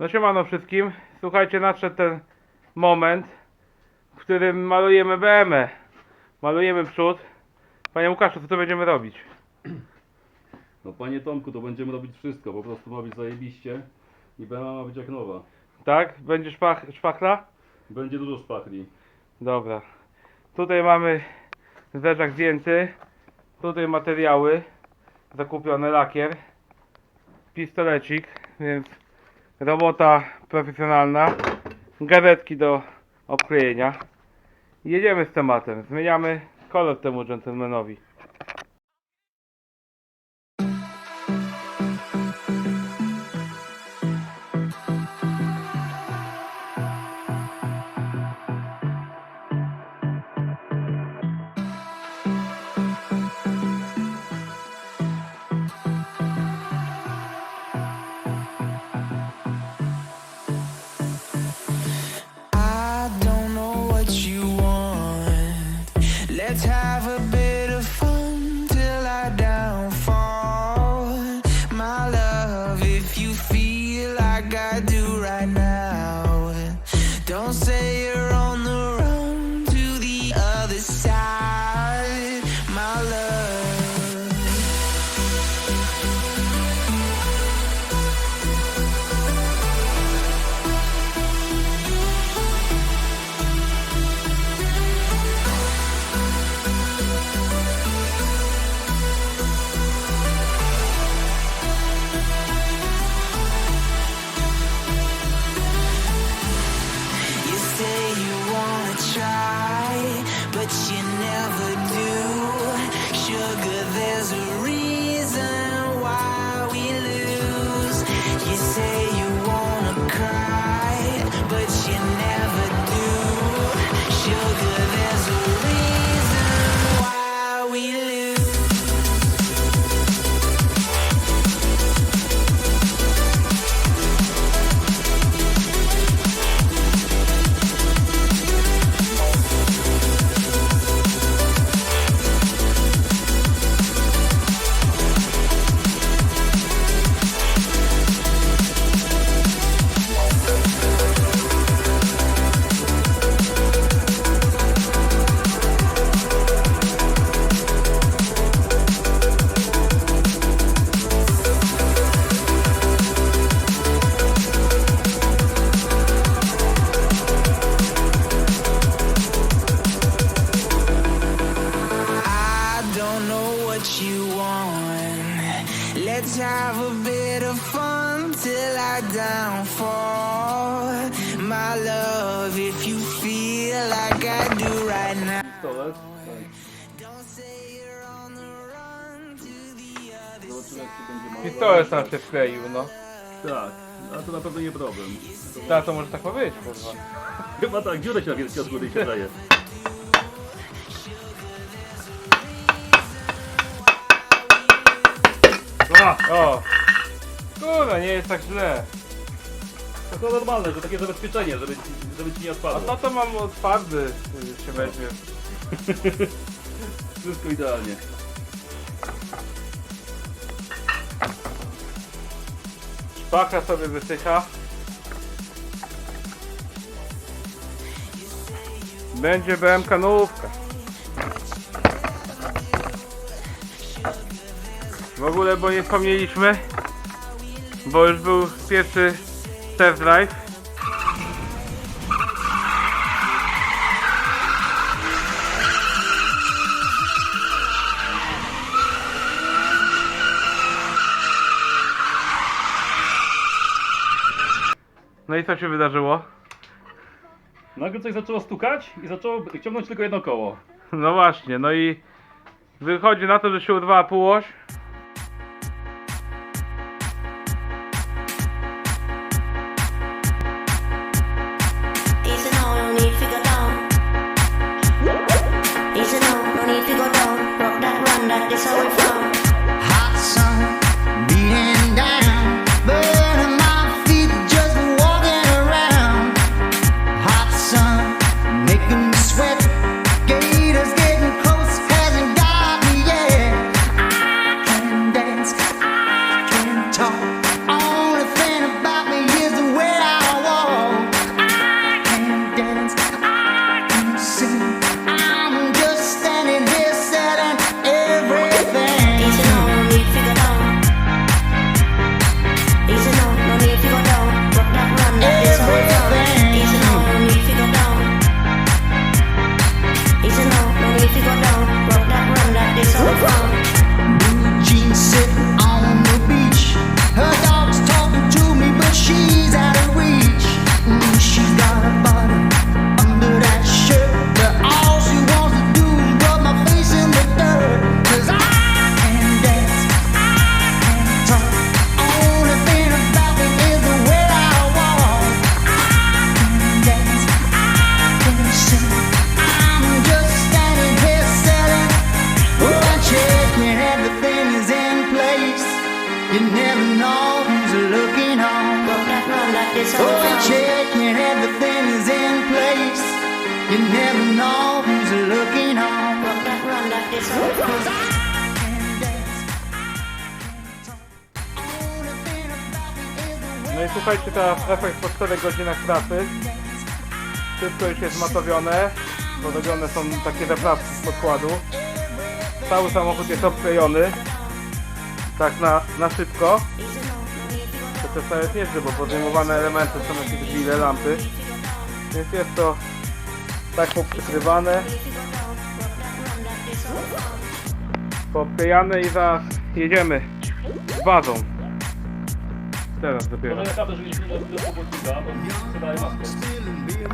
No siemano wszystkim. Słuchajcie, nadszedł ten moment, w którym malujemy BM. Malujemy przód. Panie Łukaszu, co tu będziemy robić? No panie Tomku, to będziemy robić wszystko, po prostu ma być zajebiście i BMA ma być jak nowa. Tak? Będzie szpach, szpachla? Będzie dużo szpachli. Dobra. Tutaj mamy zderzak zdjęty. Tutaj materiały zakupione, lakier. Pistolecik, więc robota profesjonalna. Gazetki do obklejenia. Jedziemy z tematem. Zmieniamy kolor temu dżentelmenowi. Have a bit of fun till I downfall. My love, if you feel like I do right now. Pistolet? To. Pistolet nam się wkleił, no. Tak, a to na pewno nie problem. Tak, to może tak ma być, kurwa. Chyba tak, dziurę się na wielkie od góry się daje. A! O! Kurwa, nie jest tak źle. To normalne, że takie zabezpieczenie, żeby, żeby ci nie A odpadło. to to mam od farby y, się weźmie. Wszystko idealnie. Szpachla sobie wysycha. Będzie BMK nówka. W ogóle, bo nie wspomnieliśmy, bo już był pierwszy test drive. No i co się wydarzyło? Nagle coś zaczęło stukać i zaczęło ciągnąć tylko jedno koło. No właśnie, no i wychodzi na to, że się urwała półoś. Now, no need to go down. Rock that, run that, this how we from. 啊 No i słuchajcie teraz efekt po 4 godzinach pracy. Wszystko już jest matowione, bo robione są takie zaprawki z podkładu. Cały samochód jest obklejony, tak na, na szybko. To też nawet nieźle, bo podejmowane elementy są jakieś grille, lampy. Więc jest to tak poprzykrywane. Poklejane i zaraz jedziemy z bazą. Teraz dopiero. Do, do pobotnika, bo sprzedaje maskę. Spilling beer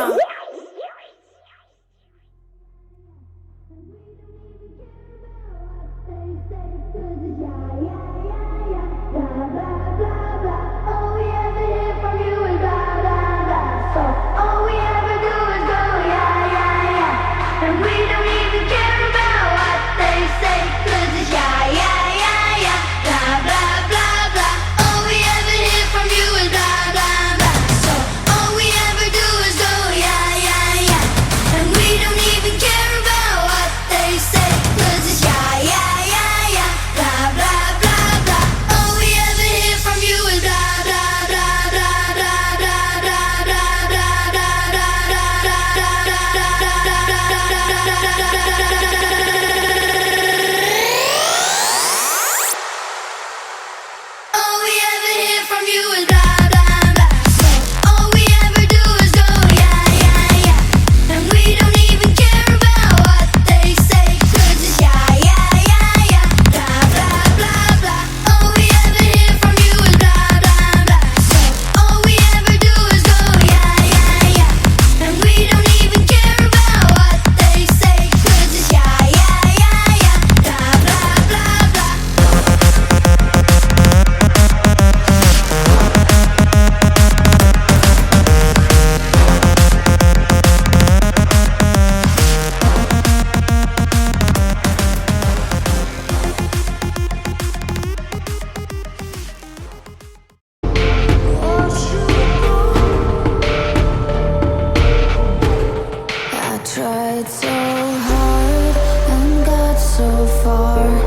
around. so hard and got so far.